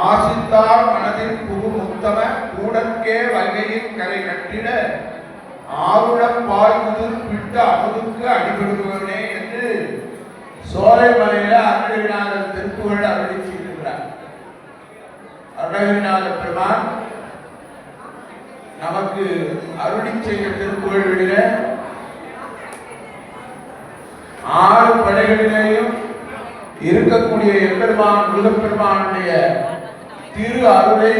ஆசித்தார் மனதில் புது முத்தம கூடற்கே வகையில் கரை கட்டிட ஆருடம் பாய்முதல் விட்டு அமுதுக்கு அடிபடுபவனே என்று சோலைமலையில அருணகிரிநாதர் திருப்புகழ் அருளி செய்திருக்கிறார் அருணகிரிநாத பெருமான் நமக்கு அருளி செய்த திருப்புகழில ஆறு படைகளிலேயும் இருக்கக்கூடிய எம்பெருமான் முருகப்பெருமானுடைய திரு அருளை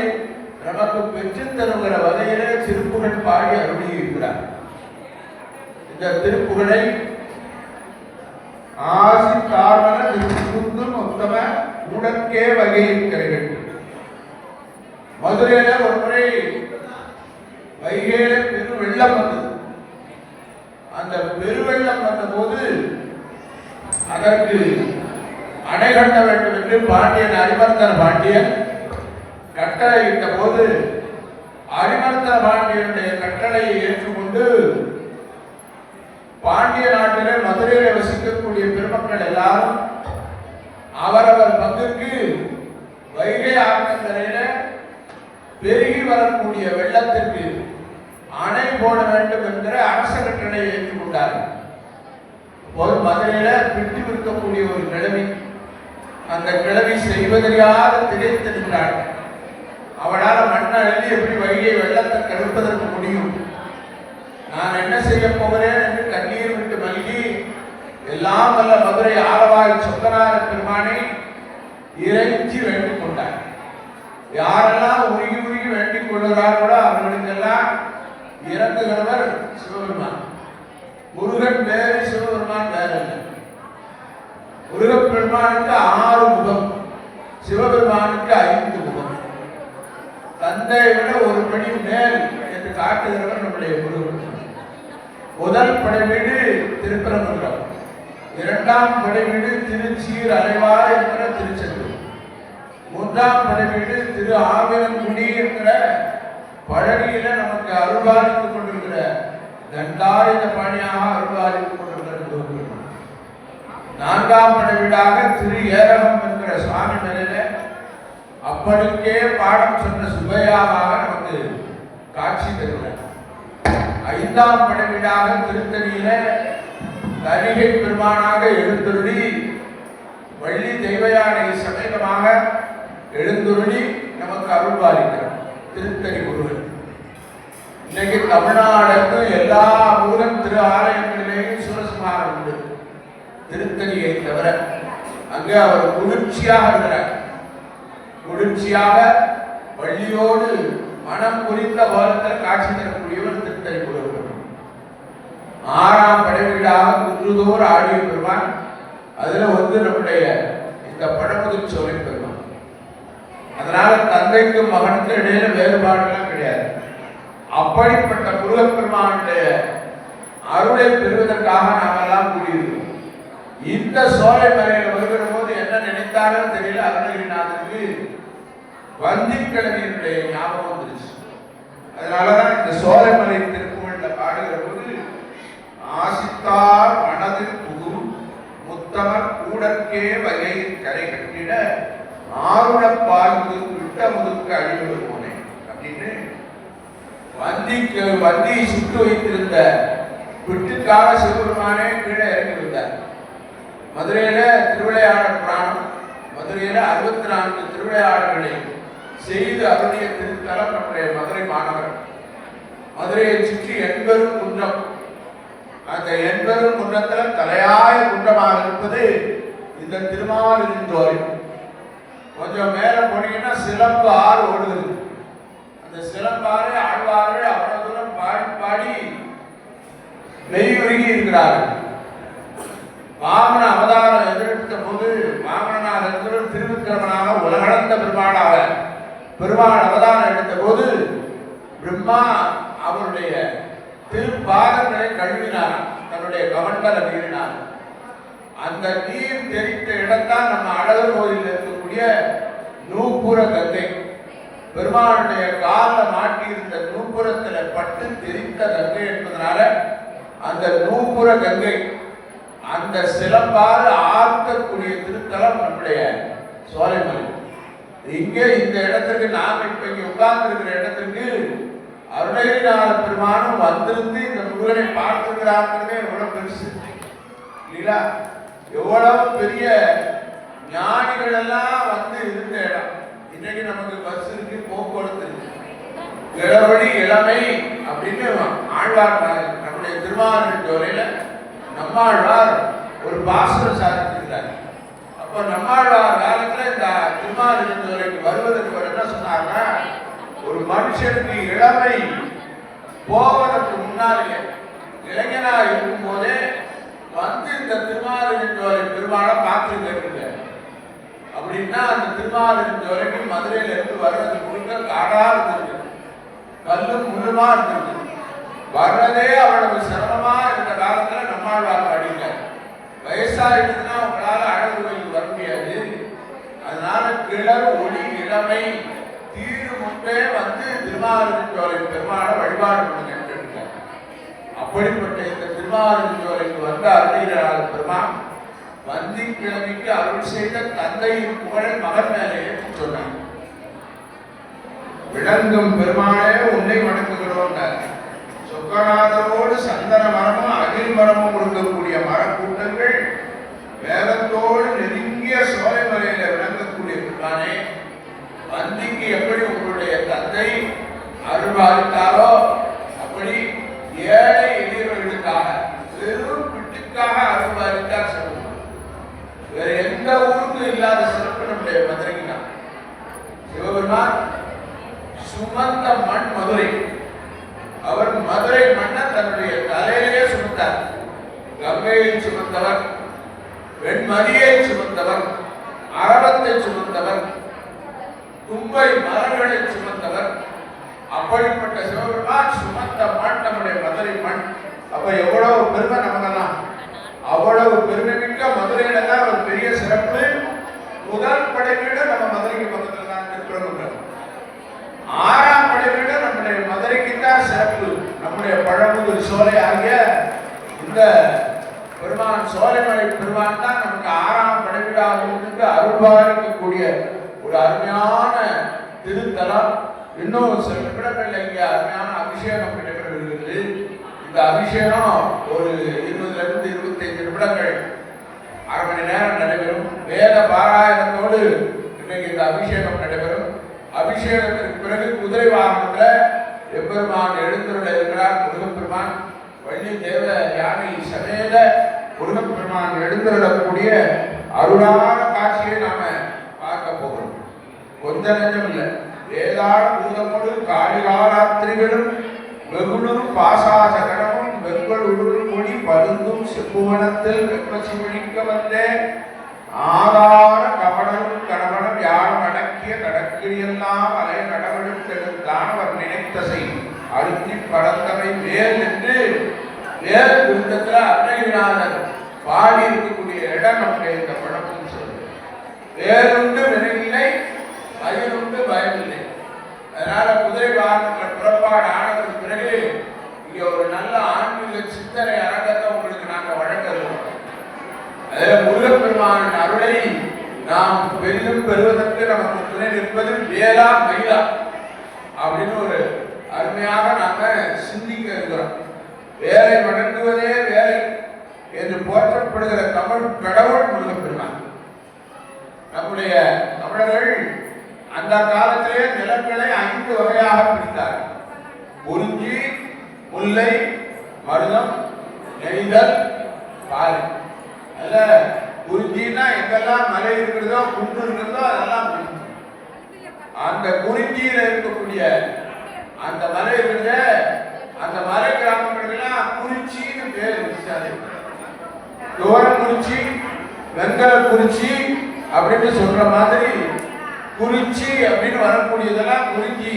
நமக்கு பெற்று தருகிற வகையிலே திருப்புகழ் பாடி அருளியிருக்கிறார். இந்த திருப்புகழை ஆசி காரண திருப்புந்தும் உத்தம உடற்கே வகையில் மதுரையில ஒரு முறை வைகையில பெரு வெள்ளம் வந்தது. அந்த பெருவெள்ளம் வந்தபோது அதற்கு அணை கட்ட வேண்டும் என்று பாண்டியன் அரிமர்த்தன பாண்டியன் கட்டளையிட்ட போது அரிமர்த்த பாண்டியனுடைய கட்டளையை ஏற்றுக்கொண்டு பாண்டிய நாட்டிலே மதுரையில வசிக்கக்கூடிய பெருமக்கள் எல்லாரும் அவரவர் பங்குக்கு வைகை ஆற்றங்கரையில பெருகி வரக்கூடிய வெள்ளத்திற்கு அணை போட வேண்டும் என்கிற அரச கட்டளையை ஏற்றுக்கொண்டார்கள். ஒரு மதுரையில பிட்டு விற்கக்கூடிய ஒரு கிழவி. அந்த கிழவி செய்வதறியாத திகைத்திருக்கிறாள் அவளால் மண்ணை அழுதி எப்படி வைகை வெள்ளத்தை கெடுப்பதற்கு முடியும்? நான் என்ன செய்ய போகிறேன் என்று கண்ணீர் விட்டு மல்கி எல்லாம் வல்ல மதுரை ஆரவாய் சொந்தனார பெருமானை இறைஞ்சி வேண்டிக் கொண்டார் யாரெல்லாம் உருகி உருகி வேண்டிக் கொள்கிறார்களோ அவர்களுக்கெல்லாம் இறங்குகிறவர் சிவபெருமான். முருகன் வேறு சிவபெருமான் வேறு இல்லை. முருகப்பெருமானுக்கு ஆறு முகம் சிவபெருமானுக்கு ஐந்து தந்தை தந்தையை விட ஒரு படி மேல் என்று காட்டுகிறவர் நம்முடைய குரு முதல் படைவீடு திருப்பரங்குன்றம். இரண்டாம் படைவீடு திருச்சீர் அலைவார் என்கிற திருச்செந்தூர். மூன்றாம் படைவீடு திரு ஆவிரங்குடி என்கிற பழனியில நமக்கு அருள்பாலித்துக் கொண்டிருக்கிற தண்டாயுத பணியாக அருள்பாலித்துக் கொண்டிருக்கிற நான்காம் நான்காம் படைவீடாக திரு ஏரகம் என்கிற சுவாமி நிலையில அப்படிக்கே பாடம் சொன்ன சுபையாவாக நமக்கு காட்சி தருகிறார் ஐந்தாம் படைவீடாக திருத்தணியில தரிகை பெருமானாக எழுந்துருளி வள்ளி தெய்வயானை சமேதமாக எழுந்துருளி நமக்கு அருள்பாலிக்கிறார் திருத்தணி முருகன். இன்னைக்கு தமிழ்நாடு எல்லா முருகன் திரு ஆலயங்களிலேயும் சுரசுமாரம் உண்டு. திருத்தணியை தவிர அங்கே அவர் குளிர்ச்சியாக இருக்கிறார். குளிர்ச்சியாக வள்ளியோடு மனம் புரிந்த வாழ்த்தல் காட்சி தரக்கூடியவர் திருத்தணி புலவர் ஆறாம் படைவீடாக குன்றுதோர் ஆடிய பெருமான் அதுல வந்து நம்முடைய இந்த படமுதிர் சோலை பெருமான். அதனால தந்தைக்கும் மகனுக்கும் இடையில வேறுபாடுலாம் கிடையாது. அப்படிப்பட்ட முருகப்பெருமானுடைய அருளை பெறுவதற்காக நாமெல்லாம் கூறியிருக்கோம் இந்த சோலை மலையில் வருகிற போது என்ன நினைத்தாலும் தெரியல அருணகிரிநாதனுக்கு வந்திக்கிழமையினுடைய ஞாபகம் வந்துருச்சு. அதனாலதான் இந்த சோலைமலை திருப்புகழ்ல பாடுகிற போது ஆசித்தார் மனதில் புகும் முத்தமர் கூடற்கே வகை கரை கட்டிட ஆருட பாய்ந்து விட்ட முதுக்கு அழிவு போனேன் அப்படின்னு வந்திக்கு வந்தியை சுட்டு வைத்திருந்த விட்டுக்காக சிவபெருமானே கீழே இறங்கி வந்தார். மதுரையில திருவிளையாடல் புராணம் மதுரையில அறுபத்தி நான்கு திருவிளையாடல்களை செய்து அருளிய திருத்தலம் நம்முடைய மதுரை மாணவர் மதுரையை சுற்றி எண்பெரும் குன்றம். அந்த எண்பெரும் குன்றத்தில் தலையாய குன்றமாக இருப்பது இந்த திருமாலிருந்தோரை கொஞ்சம் மேலே போனீங்கன்னா சிலம்பு ஆறு ஓடுகிறது. அந்த சிலம்பாறு ஆழ்வார்கள் அவ்வளவு தூரம் பாடி பாடி மெய்யுருகி இருக்கிறார்கள். வாமன அவதாரம் எதிர்த்த போது வாமனார் என்கிற திருவிக்கிரமனாக உலகளந்த பெருமாளாக பெருமாள் அவதானம் எடுத்த போது பிரம்மா அவருடைய திருப்பாதங்களை கழுவினாராம். தன்னுடைய கவன்களை நீறினார் அந்த நீர் தெரித்த இடத்தான் நம்ம அழகர் கோயிலில் இருக்கக்கூடிய நூப்புர கங்கை. பெருமானுடைய காலில் மாட்டியிருந்த நூப்புரத்துல பட்டு தெரித்த கங்கை என்பதனால அந்த நூப்புர கங்கை அந்த சிலம்பாறு ஆர்க்கக்கூடிய திருத்தலம் நம்முடைய இங்கே இந்த இடத்துக்கு நாம் இப்ப இங்க உட்கார்ந்து இருக்கிற இடத்துக்கு அருணகிரிநாத பெருமானும் வந்திருந்து இந்த முருகனை பார்த்துக்கிறாங்கிறதே எவ்வளவு பெருசு. இல்லைங்களா? எவ்வளவு பெரிய ஞானிகள் எல்லாம் வந்து இருந்த இடம். இன்னைக்கு நமக்கு பஸ் இருக்கு போக்குவரத்து இருக்கு. இளவழி இளமை அப்படின்னு ஆழ்வார் நம்முடைய திருமாவளவன் ஜோலையில நம்மாழ்வார் ஒரு பாசுரம் சாதித்திருக்கிறார் அப்போ நம்மாழ்வார் காலத்தில் இந்த திருமாவளவன் வருவதற்கு என்ன சொன்னாங்க ஒரு மனுஷனுக்கு இளமை போவதற்கு முன்னாலே இளைஞனா இருக்கும் போதே வந்து இந்த திருமாவளவன் ஜோலை பெருமாளை பார்த்து கேட்குங்க அப்படின்னா அந்த திருமாவளவன் வரைக்கும் மதுரையில இருந்து வர்றது முழுக்க காடா இருந்திருக்கு. கல்லும் முள்ளுமா இருந்தது வர்றதே அவ்வளவு சிரமமா இருந்த காலத்துல நம்மாழ்வார் படிங்க வயசாயிடுச்சுன்னா உங்களால அழகு கோயிலுக்கு அதனால கிளர் ஒளி இளமை தீரு முன்பே வந்து திருமாவளவன் பெருமாளை வழிபாடு பண்ணுங்க கேட்டுட்டாங்க. அப்படிப்பட்ட இந்த திருமாவளவன் வந்த அருணகிரிநாத பெருமான் வந்தி கிழமைக்கு அருள் செய்த தந்தையின் புகழ் மகன் மேலே சொன்னாங்க விளங்கும் பெருமாளே உன்னை வணங்குகிறோம் சொக்கநாதரோடு சந்தன மரமும் அகில் மரமும் இருக்கக்கூடிய மரக்கூட்டங்கள் வேதத்தோடு நெருங்கி சோலை மலையில விளங்கக்கூடிய பெருமானே வந்திக்கு எப்படி உங்களுடைய தந்தை அருள்பாலித்தாரோ அப்படி ஏழை எளியவர்களுக்காக வெறும் பிட்டுக்காக அருள்பாலித்தார் சொல்லுவார் வேற எந்த ஊருக்கும் இல்லாத சிறப்பு நம்முடைய மதுரைக்கு தான். சிவபெருமான் சுமந்த மண் மதுரை. அவர் மதுரை மண்ணை தன்னுடைய தலையிலே சுமந்தார். கங்கையில் சுமந்தவர். வெண்மதியை சுமந்தவர் மரணத்தை சுமந்தவர் தும்பை மரங்களை சுமந்தவர். அப்படிப்பட்ட சிவபெருமான் சுமந்த மண் நம்முடைய மதுரை மண். அப்ப எவ்வளவு பெருமை நமக்கெல்லாம் அவ்வளவு பெருமை மிக்க மதுரையில தான் ஒரு பெரிய சிறப்பு. முதல் படைவீடு நம்ம மதுரைக்கு பக்கத்துல தான் இருக்கிறோம் ஆறாம் படைவீடு நம்முடைய மதுரைக்கு தான் சிறப்பு. நம்முடைய பழமுதிர் சோலை ஆகிய இந்த பெருமான் சோலைமலை பெருமான் தான் நமக்கு ஆறாம் படைவீடாக இருந்து அருள்பாலிக்கக்கூடிய ஒரு அருமையான திருத்தலம். இன்னும் சில நிமிடங்கள்ல இங்கே அருமையான அபிஷேகம் நடைபெறுகிறது இந்த அபிஷேகம் ஒரு இருபதுல இருந்து இருபத்தைந்து நிமிடங்கள் அரை மணி நேரம் நடைபெறும். வேத பாராயணத்தோடு இன்றைக்கு இந்த அபிஷேகம் நடைபெறும். அபிஷேகத்திற்கு பிறகு குதிரை வாகனத்தில் எப்பெருமான் எழுந்துள்ள இருக்கிறார் முருகப்பெருமான். வள்ளி தேவ யானை சமேத முருகப்பெருமான் எழுந்திருடக்கூடிய அருளான காட்சியை நாம பார்க்க போகிறோம். கொஞ்ச நஞ்சம் இல்லை. வேதாள பூதமோடு காளிகாராத்திரிகளும் வெகுளும் பாசாசகனமும் வெங்கல் உருள் மொழி பருந்தும் செப்புவனத்தில் வெப்பசி மொழிக்க வந்தே. ஆதார கவனம் கணவனம் யாரும் அடக்கிய கடற்கிரியெல்லாம் அலை கடவுளுக்கெடுத்தானவர் நினைத்தசை. அழுத்தி பறந்தவை மேல் என்று மேல் விருத்தத்தில் அருணகிரிநாதர் பாடி இருக்கக்கூடிய இடம் அப்படியே இந்த பழக்கம் சொல்லுது. வேறுண்டு வினையில்லை மயிலுண்டு பயமில்லை. அதனால குதிரை வாகனத்தில் புறப்பாடு ஆனதுக்கு பிறகு இங்க ஒரு நல்ல ஆன்மீக சித்தனை அரங்கத்தை உங்களுக்கு நாங்க வழங்குறோம் அதில் முருகப்பெருமானின் அருளை நாம் பெரிதும் பெறுவதற்கு நமக்கு துணை நிற்பது வேளா மயிலா அப்படின்னு ஒரு அருமையாக நாங்கள் சிந்திக்க இருக்கிறோம். வேலை வணங்குவதே வேலை என்று போற்றப்படுகிற தமிழ் கடவுள் முருகப்பெருமான். நம்முடைய தமிழர்கள் அந்த காலத்திலே நிலங்களை ஐந்து வகையாக பிரித்தார்கள் குறிஞ்சி முல்லை மருதம் நெய்தல் பாலை அதுல குறிஞ்சின்னா எங்கெல்லாம் மலை இருக்கிறதோ குன்று இருக்கிறதோ அதெல்லாம் அந்த குறிஞ்சியில் இருக்கக்கூடிய அந்த மலை இருந்து அந்த மலை கிராமங்களுக்கெல்லாம் குறிச்சின்னு பேர் வச்சாரு. தோரம் குறிச்சி வெங்கல குறிச்சி அப்படின்னு சொல்ற மாதிரி குறிச்சி அப்படின்னு வரக்கூடியதெல்லாம் குறிஞ்சி.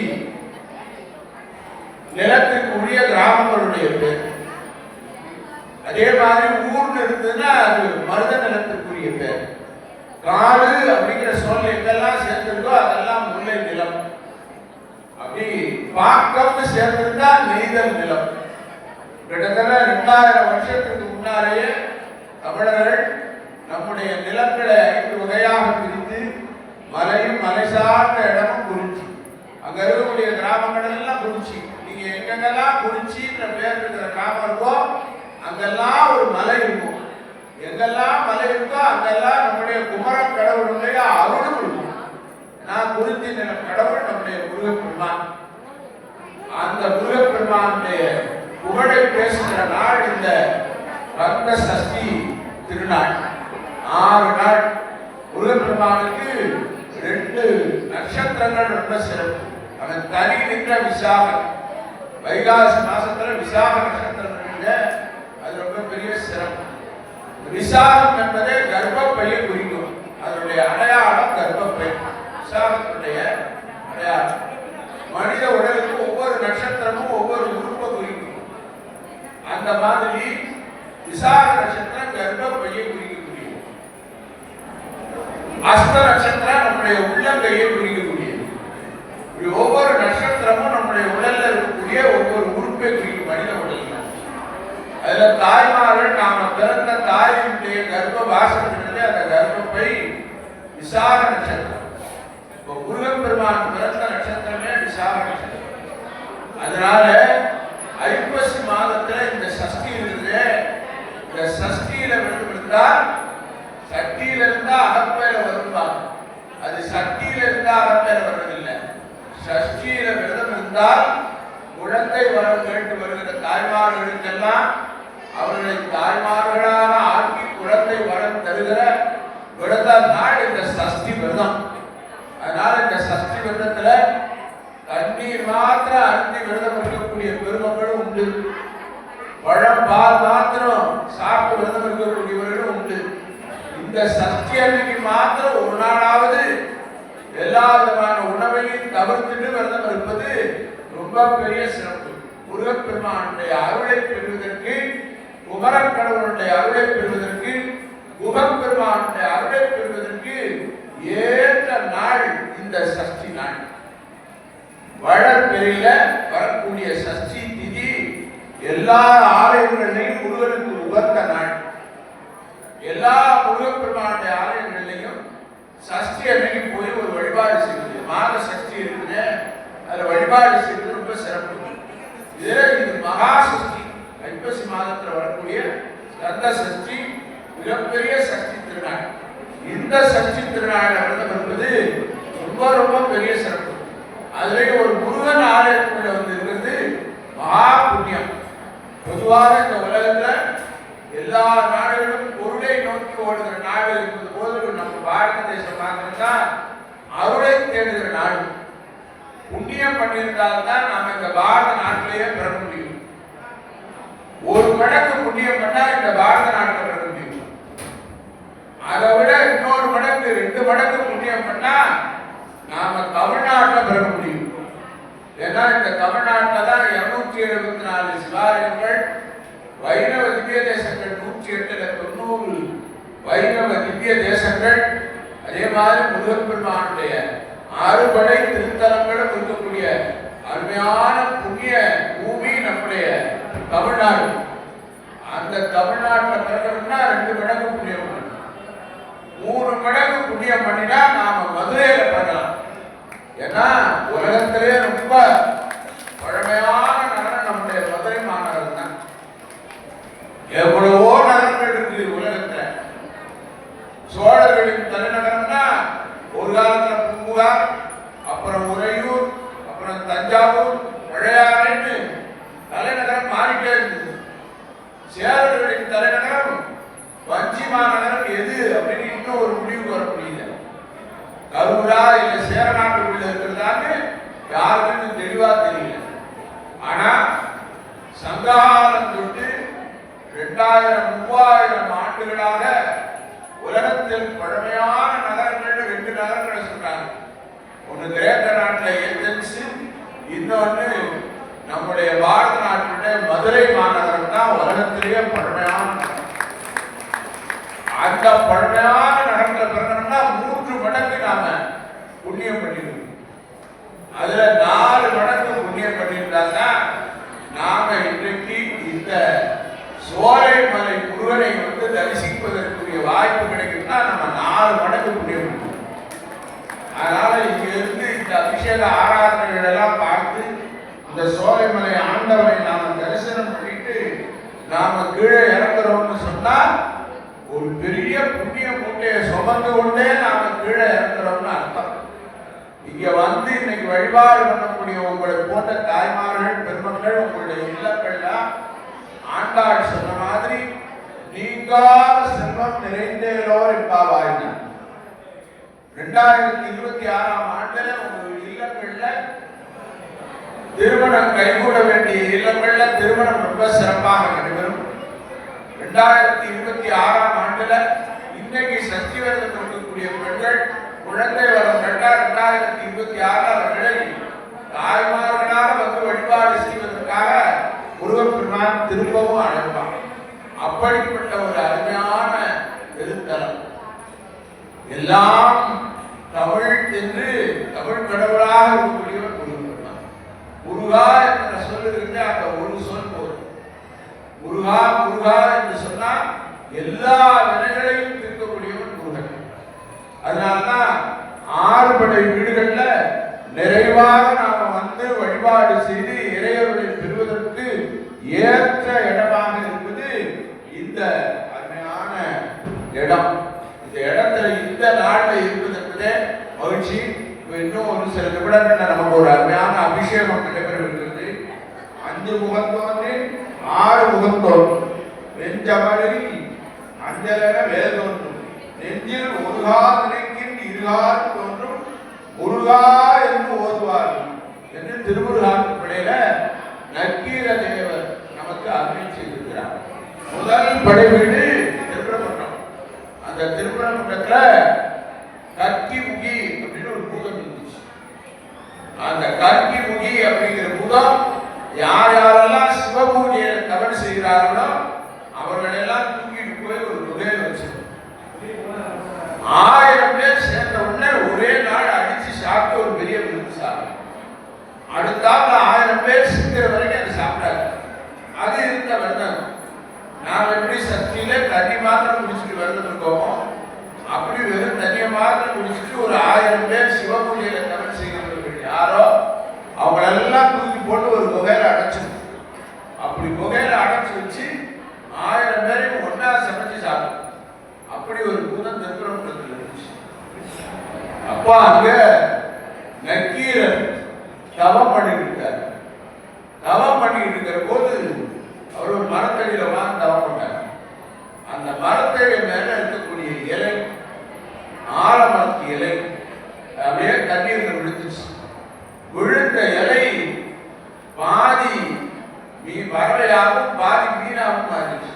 நிலத்துக்கு உரிய கிராமங்களுடைய பேர். அதே மாதிரி ஊர்னு இருந்ததுன்னா அது மருத நிலத்துக்குரிய பேர். காடு அப்படிங்கிற சொல் எங்கெல்லாம் சேர்ந்திருக்கோ அதெல்லாம் முல்லை நிலம் அப்படி பாக்கம்னு சேர்ந்திருந்தா நெய்தல் நிலம். கிட்டத்தட்ட ரெண்டாயிரம் வருஷத்துக்கு முன்னாலேயே தமிழர்கள் நம்முடைய நிலங்களை ஐந்து வகையாக பிரித்து மலையும் மலை சார்ந்த இடமும் குறிச்சி அங்க இருக்கக்கூடிய கிராமங்கள் எல்லாம் குறிச்சி நீங்க எங்கெங்கெல்லாம் குறிச்சின்ற பேர் இருக்கிற கிராமம் இருக்கோ அங்கெல்லாம் ஒரு மலை இருக்கும். எங்கெல்லாம் மலை இருக்கோ அங்கெல்லாம் நம்முடைய குமரன் கடவுளுடைய அருள் நான் குறித்து நிலம் கடவுள் நம்முடைய முருகப்பெருமான். அந்த முருகப்பெருமானுடைய புகழை பேசுகிற நாள் இந்த ரத்ன சஷ்டி திருநாள். ஆறு நாள். முருகப்பெருமானுக்கு ரெண்டு நட்சத்திரங்கள் ரொம்ப சிறப்பு. அவன் தனி நின்ற விசாகம். வைகாசி மாசத்துல விசாக நட்சத்திரம் அது ரொம்ப பெரிய சிறப்பு. விசாகம் என்பதே கர்ப்பப்பையை குறிக்கும். அதனுடைய அடையாளம் கர்ப்பப்பை. உற்சாகத்தினுடைய அடையாளம். மனித உடலுக்கு ஒவ்வொரு நட்சத்திரமும் ஒவ்வொரு உறுப்பை குறிக்கும். அந்த மாதிரி விசாக நட்சத்திரம் கர்ப்பப்பையை குறிக்கக்கூடியது. அஸ்த நட்சத்திரம் நம்முடைய உள்ளங்கையை குறிக்கக்கூடியது. இப்படி ஒவ்வொரு நட்சத்திரமும் நம்முடைய உடல்ல இருக்கக்கூடிய ஒவ்வொரு உறுப்பை குறிக்கும் மனித உடல்ல அதுல தாய்மார்கள் நாம பிறந்த தாயினுடைய கர்ப்ப வாசத்திலே அந்த கர்ப்பப்பை விசாக நட்சத்திரம். முருகன் பெருமான் பிறந்த நட்சத்திரமே விசாக நட்சத்திரம். அதனால ஐப்பசி மாதத்துல இந்த சஷ்டி இருக்குது இந்த சஷ்டியில விருது இருந்தால் சக்தியில இருந்தா அகப்பேர வருவாங்க அது சக்தியில இருந்தா அகப்பேர வர்றதில்லை. சஷ்டியில விரதம் இருந்தால் குழந்தை வரம் கேட்டு வருகிற தாய்மார்களுக்கெல்லாம் அவர்களை தாய்மார்களாக ஆக்கி குழந்தை வரம் தருகிற விரத நாள் இந்த சஷ்டி விரதம். அதனால இந்த சஷ்டி விரதத்துல தண்ணீர் மாத்திரம் அருந்தி விரதம் இருக்கக்கூடிய பெருமக்களும் உண்டு. பழம் பால் மாத்திரம் சாப்பிட்டு விரதம் இருக்கக்கூடியவர்களும் உண்டு. இந்த சஷ்டி அன்னைக்கு மாத்திரம் ஒரு நாளாவது எல்லா விதமான உணவையும் தவிர்த்துட்டு விரதம் இருப்பது ரொம்ப பெரிய சிறப்பு. முருகப்பெருமானுடைய அருளை பெறுவதற்கு குமரக்கடவுளுடைய அருளை பெறுவதற்கு குமரப்பெருமானுடைய அருளை பெறுவதற்கு ஏற்ற நாள் இந்த சஷ்டி நாள். வளர்பெரியில வரக்கூடிய சஷ்டி திதி எல்லா ஆலயங்களிலையும் முருகனுக்கு உகந்த நாள். எல்லா முருகப்பெருமானுடைய ஆலயங்களிலையும் சஷ்டி அன்னைக்கு போய் ஒரு வழிபாடு செய்வது. மாத சஷ்டி இருக்குது அதில் வழிபாடு செய்வது ரொம்ப சிறப்பு. இதுல இது மகா சஷ்டி. ஐப்பசி மாதத்தில் வரக்கூடிய கந்த சஷ்டி மிகப்பெரிய சஷ்டி திருநாள். இந்த சஷ்டி திருநாள் விரதம் என்பது ரொம்ப ரொம்ப பெரிய சிறப்பு. அதுலேயும் ஒரு முருகன் ஆலயத்தில் வந்து இருக்கிறது மகா புண்ணியம். பொதுவாக இந்த உலகத்தில் எல்லா நாடுகளும் பொருளை நோக்கி ஓடுகிற நாடு இருப்பது போது நம்ம பாரத தேசம் பார்க்கணும்னா அருளை தேடுகிற நாடு. புண்ணியம் பண்ணியிருந்தால் தான் இந்த பாரத நாட்டிலேயே பெற முடியும். ஒரு கணக்கு புண்ணியம் பண்ணா இந்த பாரத நாட்டில் பெற முடியும். அதை விட இன்னொரு மடங்கு ரெண்டு மடங்கு புண்ணியம் பண்ணா நாம தமிழ்நாட்டில் பெற முடியும். ஏன்னா இந்த தமிழ்நாட்டில் தான் இருநூத்தி எழுபத்தி நாலு சிவாலயங்கள் வைணவ திவ்ய தேசங்கள் நூற்றி எட்டுல தொண்ணூறு வைணவ திவ்ய தேசங்கள். அதே மாதிரி முருகப்பெருமானுடைய அறுபடை திருத்தலங்களும் இருக்கக்கூடிய அருமையான புண்ணிய பூமி நம்முடைய தமிழ்நாடு. அந்த தமிழ்நாட்டில் பிறக்கணும்னா ரெண்டு மடங்கு புண்ணியம் மூணு மடங்கு புண்ணியம் பண்ணினா நாம மதுரையில பண்ணலாம் ஏன்னா உலகத்திலே ரொம்ப பழமையான நகரம் நம்முடைய மதுரை மாநகரம் தான். எவ்வளவோ நகரங்கள் இருக்கு உலகத்துல. சோழர்களின் தலைநகரம்னா ஒரு காலத்துல பூம்புகார் அப்புறம் உறையூர் அப்புறம் தஞ்சாவூர் பழையாறைன்னு தலைநகரம் மாறிட்டே இருந்தது சேரர்களின் தலைநகரம் வஞ்சி மாநகரம் எது அப்படின்னு இன்னும் ஒரு முடிவுக்கு வர முடியல கரூரா சேரநாட்டு சேரநாட்டுக்குள்ள இருக்கிறதான்னு யாருக்கும் தெளிவா தெரியல ஆனா சங்ககாலம் தொட்டு ரெண்டாயிரம் மூவாயிரம் ஆண்டுகளாக உலகத்தில் பழமையான நகரங்கள் ரெண்டு நகரங்களை சொல்றாங்க ஒன்று கிரேக்க நாட்டில் ஏதென்ஸ் இன்னொன்று நம்முடைய பாரத நாட்டினுடைய மதுரை மாநகரம் தான் உலகத்திலேயே பழமையான நகரம். அந்த பழமையான நடக்கிற பிறகுன்னா மூன்று மடங்கு நாம புண்ணியம் பண்ணிருக்கோம். அதுல நாலு மடங்கு புண்ணியம் பண்ணியிருந்தாங்க நாம இன்றைக்கு இந்த சோலைமலை முருகனை வந்து தரிசிப்பதற்குரிய வாய்ப்பு கிடைக்கும்னா நம்ம நாலு மடங்கு புண்ணியம் பண்ணுவோம். அதனால இங்க இருந்து இந்த அபிஷேக ஆராதனைகள் எல்லாம் பார்த்து இந்த சோலைமலை ஆண்டவரை நாம தரிசனம் பண்ணிட்டு நாம கீழே இறங்குறோம்னு சொன்னா ஒரு பெரிய புண்ணிய மூட்டையை சுமந்து கொண்டே நாம கீழே இறங்குறோம்னு அர்த்தம். இங்க வந்து இன்னைக்கு வழிபாடு பண்ணக்கூடிய உங்களை போன்ற தாய்மார்கள் பெருமக்கள் உங்களுடைய இல்லங்கள்லாம் ஆண்டாள் சொன்ன மாதிரி நீங்காத செல்வம் நிறைந்தேலோர் இப்பாவாயின ரெண்டாயிரத்தி இருபத்தி ஆறாம் ஆண்டுல உங்க இல்லங்கள்ல திருமணம் கைகூட வேண்டிய இல்லங்கள்ல திருமணம் ரொம்ப சிறப்பாக நடைபெறும். ரெண்டாயிரத்தி இருபத்தி ஆறாம் ஆண்டுல இன்னைக்கு சக்தி கொடுக்கக்கூடிய இருக்கக்கூடிய பெண்கள் குழந்தை வரும் ரெண்டாயிரம் ரெண்டாயிரத்தி இருபத்தி ஆறுல நிலையில் தாய்மார்களாக வந்து வழிபாடு செய்வதற்காக முருகப்பெருமான் திரும்பவும் அழைப்பான் அப்படிப்பட்ட ஒரு அருமையான திருத்தலம் எல்லாம் தமிழ் என்று தமிழ் கடவுளாக இருக்கக்கூடியவர் முருகப்பெருமான் முருகா என்ற சொல்லுகின்ற அந்த ஒரு சொல் போதும். முருகா முருகா என்று சொன்னால் எல்லா வினைகளையும் தீர்க்கக்கூடியவன் முருகன் அதனால்தான் ஆறுபடை வீடுகள்ல நிறைவாக நாம வந்து வழிபாடு செய்து இறையர்களை பெறுவதற்கு ஏற்ற இடமாக இருப்பது இந்த அருமையான இடம். இந்த இடத்துல இந்த நாட்டில் இருப்பது மகிழ்ச்சி. இன்னும் ஒரு சில நிமிடங்கள்ல நமக்கு ஒரு அருமையான அபிஷேகம் நடைபெறவிருக்கிறது. அஞ்சு முகம் தோன்றி ஆறு முகம் தோன்றும் மாதிரி அஞ்சலென வேல் தோன்றும் நெஞ்சில் ஒருகா நினைக்கின் இருகால் தோன்றும் முருகா என்று ஓதுவார். என்று திருமுருகான் படையில நக்கீர தேவர் நமக்கு அருமை செய்திருக்கிறார். முதல் படை வீடு திருப்பரங்குன்றம். அந்த திருப்பரங்குன்றத்துல கத்தி முகி அப்படின்னு ஒரு பூதம் இருந்துச்சு. அந்த கல்கி முகி அப்படிங்கிற பூதம் யார் யாரெல்லாம் சிவபூஜையை தவறு செய்கிறார்களோ அவர்களெல்லாம் எல்லாம் தூக்கிட்டு போய் ஒரு குகையில் வச்சு ஆயிரம் பேர் சேர்ந்த உடனே ஒரே நாள் அடிச்சு சாப்பிட்டு ஒரு பெரிய விருந்து சாப்பிடும் அடுத்தாப்புல ஆயிரம் பேர் சிக்கிற வரைக்கும் அதை சாப்பிட்டாங்க அது இருந்த வந்தது நாம் எப்படி சக்தியில தண்ணி மாத்திரம் குடிச்சிட்டு விரதம் அப்படி வெறும் தண்ணியை மாத்திரம் குடிச்சிட்டு ஒரு ஆயிரம் பேர் சிவபூஜையில தமிழ் செய்கிறவர்கள் யாரோ அவங்களெல்லாம் தூக்கி போட்டு ஒரு குகையில அடைச்சிடும் அப்படி குகையில அடைச்சு வச்சு ஆயிரம் பேர் அப்படி ஒரு பூதம் திருப்பரங்குன்றத்தில் இருந்துச்சு அப்போ அங்க நக்கீரன் தவம் பண்ணிட்டு இருக்காரு. தவம் பண்ணிட்டு இருக்கிற போது அவர் ஒரு மரத்தடியில வாங்க தவம் பண்ணார். அந்த மரத்தடி மேல இருக்கக்கூடிய இலை ஆலமரத்து இலை அப்படியே தண்ணீர்ல விழுந்துச்சு. விழுந்த இலை பாதி மீ வரலையாகவும் பாதி மீனாகவும் மாறிடுச்சு.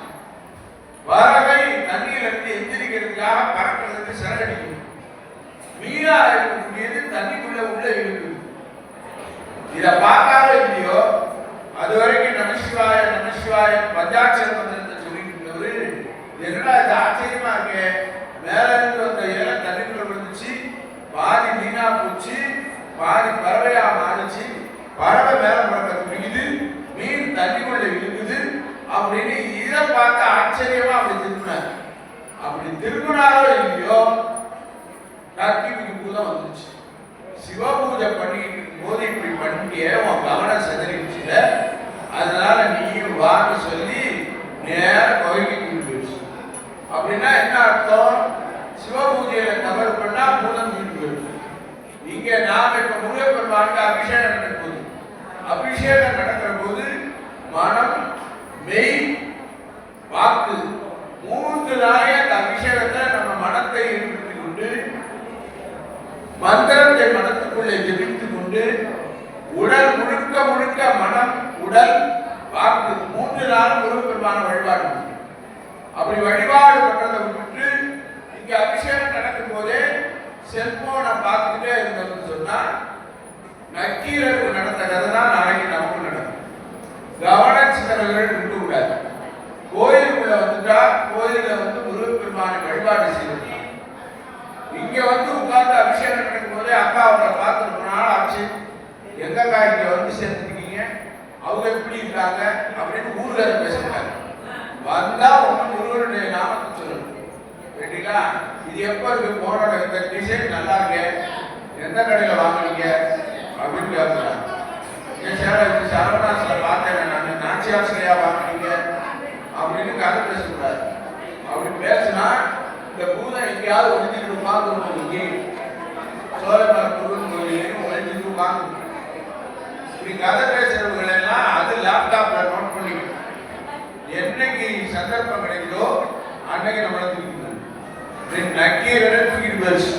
பறவை தண்ணீர்ல எந்திரிக்கிறதுக்காக பறக்கிறதுக்கு சிறகடிக்கும். மீனா இருக்கக்கூடிய தண்ணிக்குள்ள உள்ள இருக்குது இத பார்க்காத இல்லையோ அது வரைக்கும் நமசிவாய நமசிவாய பஞ்சாட்சர மந்திரத்தை சொல்லிட்டு இருந்தவரு என்னடா இது ஆச்சரியமா இருக்கே மேல இருந்து வந்த இலை தண்ணிக்குள்ள விழுந்துச்சு பாதி மீனா போச்சு பாதி பறவையா மாறிச்சு பறவை மேல பறக்க துணிக்குது மீன் தண்ணிக்குள்ள இருக்குது அப்படின்னு இதை பார்த்து ஆச்சரியமா அப்படி திரும்பினார் அப்படி திரும்பினாரோ இல்லையோ கத்திக்கு பூதம் வந்துச்சு சிவபூஜை பண்ணிட்டு இருக்கும்போது இப்படி பண்ணிய உன் கவனம் செதறிடுச்சுல அதனால நீயும் வான்னு சொல்லி நேர கோயிலுக்கு கூட்டிட்டு போயிடுச்சு அப்படின்னா என்ன அர்த்தம் சிவபூஜையில தவறு பண்ணா பூதம் தூக்கிட்டு போயிடுச்சு இங்க நாம இப்ப முருகப்பெருமானுக்கு அபிஷேகம் நடக்க போகுது அபிஷேகம் நடக்கிற போது மனம் மெய் வாக்கு மூன்று அந்த அபிஷேகத்தை நம்ம மனத்தை ஈடுபடுத்திக் கொண்டு மந்திரத்தை மனத்துக்குள்ளே ஜெபித்துக் கொண்டு உடல் முழுக்க முழுக்க மனம் உடல் வாக்கு மூன்று நாள் பெருமான வழிபாடு அப்படி வழிபாடு பண்றதை விட்டுட்டு இங்க அபிஷேகம் நடக்கும் போதே செல்போனை பார்த்துட்டே இருந்தோம்னு சொன்னா நக்கீரர்கள் நடந்த கதை தான் நாளைக்கு நமக்கு நடக்கும். கவனச்சிதறல்கள் விட்டு விடாது. கோயிலுக்குள்ள வந்துட்டா கோயில வந்து முருகப்பெருமானை வழிபாடு செய்யணும் இங்க வந்து உட்கார்ந்து அபிஷேகம் நடக்கும் போதே அக்கா அவரை பார்த்துட்டு போனாலும் நாள் ஆச்சு எங்கக்கா இங்க வந்து சேர்ந்துருக்கீங்க? அவங்க எப்படி இருக்காங்க? அப்படின்னு ஊர்ல பேசுறாங்க வந்தா ஒண்ணு முருகனுடைய நாமத்தை சொல்லணும். சரிங்களா இது எப்ப இருக்கு? போனோட இந்த டிசைன் நல்லா இருக்கு. எந்த கடையில வாங்குனீங்க? அப்படின்னு கேட்கிறாங்க ஏன் சார் சரவணாசில பார்த்தேன் நான் நாச்சியாசிரியா வாங்குனீங்க அப்படின்னு கதை பேசக்கூடாது. அப்படி பேசினா இந்த பூதம் எங்கேயாவது ஒழிஞ்சிட்டு உட்காந்துருக்கும் இங்கே. சோழமர முருகன் கோயிலையும் ஒழிஞ்சிட்டு உட்காந்து இப்படி கதை பேசுறவங்க எல்லாம் அது லேப்டாப்ல நோட் பண்ணிக்கணும். என்னைக்கு சந்தர்ப்பம் கிடைக்குதோ அன்னைக்கு நம்மளை தூக்கிக்கணும் நக்கீரரை தூக்கிட்டு போயிடுச்சு.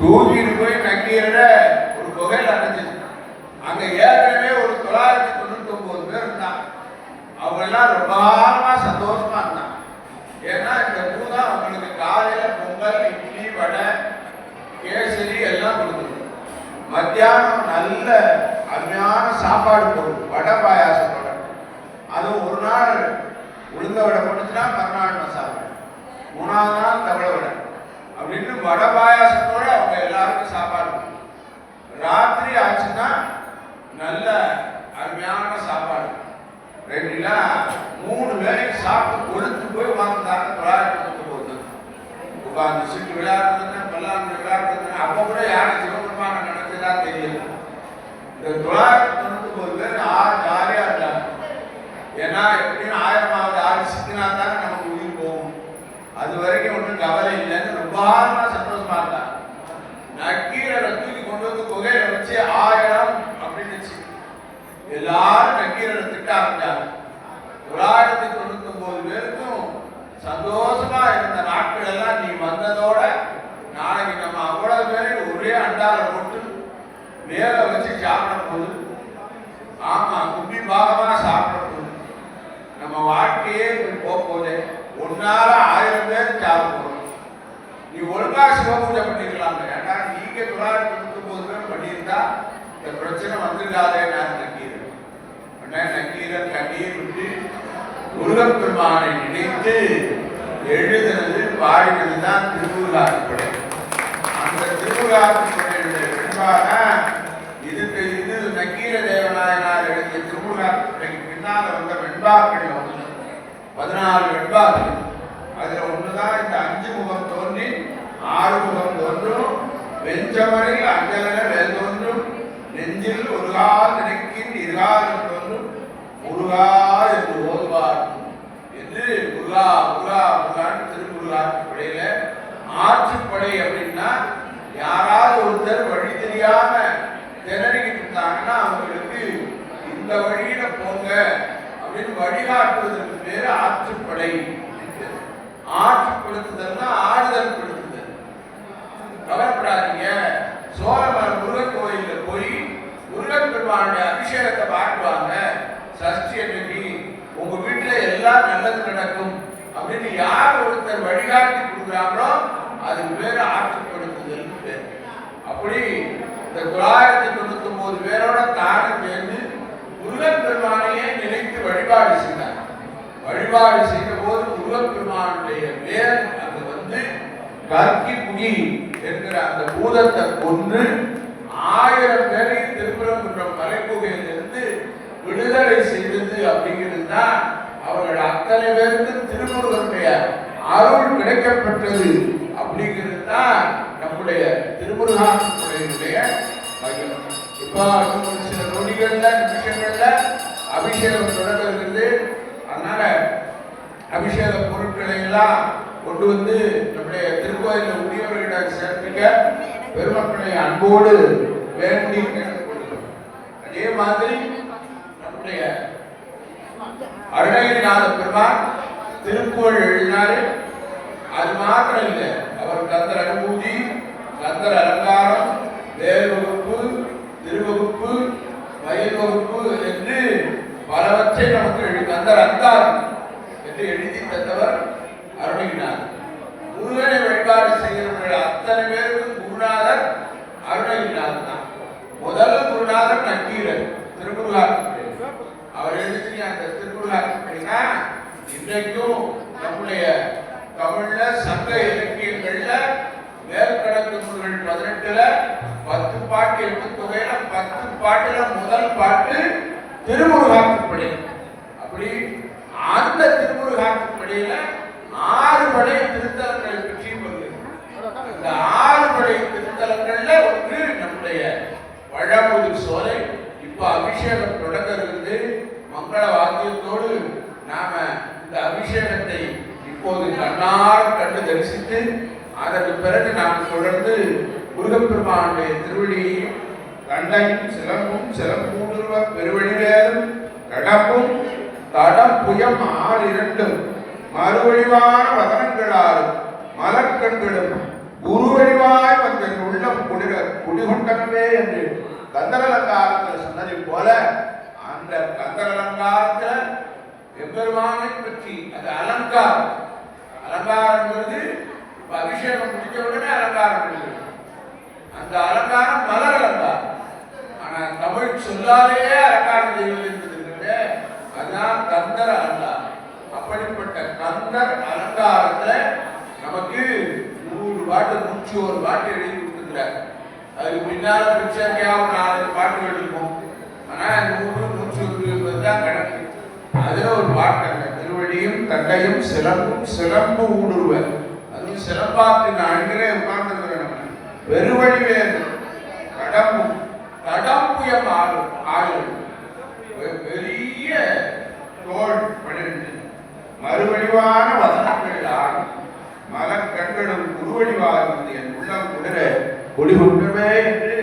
தூக்கிட்டு போய் நக்கீரரை ஒரு புகையில் அடைஞ்சிருக்கு அங்க ஏற்கனவே ஒரு தொள்ளாயிரத்தி தொண்ணூத்தி ஒன்பது பேர் இருந்தாங்க. அவங்க எல்லாம் ரொம்ப காலமா சந்தோஷமா இருந்தாங்க. ஏன்னா இந்த பூதா அவங்களுக்கு காலையில பொங்கல் இட்லி வடை கேசரி எல்லாம் கொடுக்குது மத்தியானம் நல்ல அருமையான சாப்பாடு போடும் வடை பாயாசம் வடை அதுவும் ஒரு நாள் உளுந்த வடை போட்டுச்சுன்னா மறுநாள் மசாலா. மூணாவது நாள் தவளை வடை. அப்படின்னு வடை பாயாசத்தோட அவங்க எல்லாருக்கும் சாப்பாடு ராத்திரி ஆச்சுன்னா நல்ல அருமையான சாப்பாடு. ரெண்டுனா மூணு வேலைக்கு சாப்பிட்டு கொழுத்து போய் உட்காந்துட்டாங்க தொள்ளாயிரத்தி போகுது இப்போ அந்த சிட்டு விளையாடுறதுன்னா பல்லாண்டு விளையாடுறதுன்னா அப்போ கூட யாரும் சிவபெருமான நினைச்சதா தெரியல. இந்த தொள்ளாயிரத்தி தொண்ணூத்தி ஒன்பது பேர் ஆறு ஜாலியாக இருந்தாங்க. ஏன்னா எப்படின்னு ஆயிரமாவது ஆறு சிக்கினா தானே நமக்கு உயிர் போகும். அது வரைக்கும் ஒன்றும் கவலை இல்லைன்னு ரொம்ப ஆழமா சந்தோஷமா இருந்தாங்க. நக்கீரை தூக்கி கொண்டு வந்து குகையில வச்சு ஆயிரம் அப்படின்னு எல்லாரும் நக்கீரனை திட்ட ஆரம்பிச்சாங்க. தொள்ளாயிரத்தி தொண்ணூத்தி ஒன்பது பேருக்கும் சந்தோஷமா இருந்த நாட்கள் எல்லாம் நீ வந்ததோட நாளைக்கு நம்ம அவ்வளவு பேரையும் ஒரே அண்டால போட்டு மேல வச்சு சாப்பிட போது ஆமா குப்பி பாகமா சாப்பிட போது நம்ம வாழ்க்கையே இப்படி போக போதே ஒன்னால ஆயிரம் பேர் சாப்பிட நீ ஒழுங்கா சிவபூஜை பண்ணிருக்கலாம் ஏன்னா நீங்க தொள்ளாயிரத்தி தொண்ணூத்தி ஒன்பது பேர் பண்ணியிருந்தா இந்த பிரச்சனை வந்துடாதே நான் நக்கீரன் நக்கீரன் கண்ணீர் விட்டு முருகப் பெருமானை நினைத்து எழுதுனது பாடினது தான் திருமுருகாற்றுப்படை. அந்த திருமுருகாற்றுப்படையுடைய வெண்பாக இதுக்கு இது நக்கீர தேவநாயனார் எழுதிய திருவிழா பின்னால் வந்த வெண்பாக்கள் ஒன்று. பதினாலு வெண்பாக்கள் அதில் ஒன்றுதான் இந்த அஞ்சு முகம் தோன்றி ஆறு முகம் தோன்றும் வெஞ்சமரில் அஞ்சலன வேந்தோன்றும் நெஞ்சில் ஒரு கால் நினைக்கின் இருகாலம் முருகா என்று ஓதுவார். என்று முருகா முருகா முருகான்னு படையில ஆற்றுப்படை அப்படின்னா யாராவது ஒருத்தர் வழி தெரியாம திணறிக்கிட்டு இருந்தாங்கன்னா அவங்களுக்கு இந்த வழியில போங்க அப்படின்னு வழிகாட்டுவதற்கு பேரு ஆற்றுப்படை ஆற்றுப்படுத்துதல்னா ஆறுதல் படுத்துதல். கவலைப்படாதீங்க. சோழமர் முருகன் கோயிலில் போய் முருகன் பெருமானுடைய அபிஷேகத்தை பார்க்குவாங்க சஷ்டி அன்னைக்கு உங்க வீட்டுல எல்லாம் நல்லது நடக்கும் அப்படின்னு யார் ஒருத்தர் வழிகாட்டி கொடுக்குறாங்களோ அது பேரு ஆற்றுப்படுத்துதல் பேர். அப்படி இந்த தொள்ளாயிரத்தி தொண்ணூத்தி ஒன்பது பேரோட தானம் சேர்ந்து முருகன் பெருமானையே நினைத்து வழிபாடு செய்தார். வழிபாடு செய்த போது முருகப்பெருமானுடைய வேர் அது வந்து கற்கி புகி என்கிற அந்த பூதத்தை கொன்று ஆயிரம் பேரை திருப்பரங்குன்றம் மலைக்குகையிலிருந்து விடுதலை செய்தது அப்படிங்கிறது தான் அவர்கள் அத்தனை பேருக்கு திருமுருகனுடைய அருள் கிடைக்கப்பட்டது அப்படிங்கிறது தான் நம்முடைய திருமுருகானுடைய மகிழம் இப்போ இன்னும் ஒரு சில நொடிகள்ல நிமிஷங்கள்ல அபிஷேகம் தொடங்குகிறது. இருக்குது அதனால அபிஷேக பொருட்களை எல்லாம் கொண்டு வந்து நம்முடைய திருக்கோயிலில் உரியவர்களிடம் சேர்த்துக்க பெருமக்களை அன்போடு வேண்டி அதே மாதிரி நம்முடைய அருணகிரிநாத பெருமான் திருப்புகழ் எழுதினாரு. அது மாத்திரம் இல்லை அவர் தந்த அனுபூதி தந்த அலங்காரம் வேல் வகுப்பு திருவகுப்பு வயல் வகுப்பு என்று பலவற்றை நமக்கு எழுதி கந்தர் அந்தார் என்று எழுதி தந்தவர் அருணகிரிநாதர். முருகனை வழிபாடு செய்கிறவர்கள் அத்தனை பேருக்கு அருணகிரிநாதர் தான். முதல் குருநாதர் நக்கீரர் திருமுருகாற்றுப்படை அவர் எழுதிய அந்த திருமுருகாற்றுப்படைனா இன்றைக்கும் நம்முடைய தமிழ்ல சங்க இலக்கியங்கள்ல மேற்கணக்கு நூல்கள் பதினெட்டுல பத்து பாட்டு எட்டு தொகையில பத்து பாட்டுல முதல் பாட்டு திருமுருகாற்றுப்படை அப்படி அந்த திருமுருகாற்றுப்படையில ஆறு படை திருத்தலங்களை பற்றி வருகிறது அந்த ஆறு படை திருத்தலங்கள்ல ஒன்று நம்முடைய பழமுதிர் சோலை இப்போ அபிஷேகம் தொடங்க இருந்து மங்கள நாம இந்த அபிஷேகத்தை இப்போது கண்ணார கண்டு தரிசித்து அதற்கு பிறகு நாம் தொடர்ந்து முருகப்பெருமானுடைய திருவழியையும் கண்டையும் சிலம்பும் சிலம்பூடுருவ பெருவழிவேலும் கடப்பும் தடம் புயம் ஆறு இரண்டும் மறுவழிவான வதனங்களாலும் மலர்கண்களும் உருவழிவாய் வந்த உள்ளம் குளிர குடிகொண்டனவே என்று கந்தரலங்காரத்தில் சொன்னதை போல அந்த கந்தரலங்காரத்தில் எம்பெருமானை பற்றி அந்த அலங்காரம். அலங்காரங்கிறது அபிஷேகம் முடிச்ச உடனே அலங்காரம் அந்த அலங்காரம் மலர் அலங்காரம். ஆனால் தமிழ் சொல்லாலேயே அலங்காரம் செய்வது என்பது அதுதான் கந்தர் அலங்காரம். அப்படிப்பட்ட கந்தர் அலங்காரத்தில் நமக்கு நூறு பாட்டு நூற்றி ஒரு பாட்டு எழுதி கொடுத்துருக்கிறார். அதுக்கு பின்னால பிச்சைக்கையா ஒரு நாலஞ்சு பாட்டுகள் இருக்கும். ஆனால் நூறு அதுதான் ஒரு கணக்கு அதுல ஒரு பாட்டு அங்க திருவடியும் தண்டையும் சிலம்பும் சிலம்பு ஊடுருவர் அதுவும் சிலம்பாத்தின் அழகிலே உட்கார்ந்து வெறுவழி பெருவழி வேறு. கடம்பும் கடம்புயம் ஆளு ஆளு பெரிய தோல் பன்னிரண்டு மறுவழிவான வதனங்கள் ஆடும் மலக்கண்களும் குருவழிவாக என் உள்ளம் குளிர ஒளி குடிகொண்டவே என்று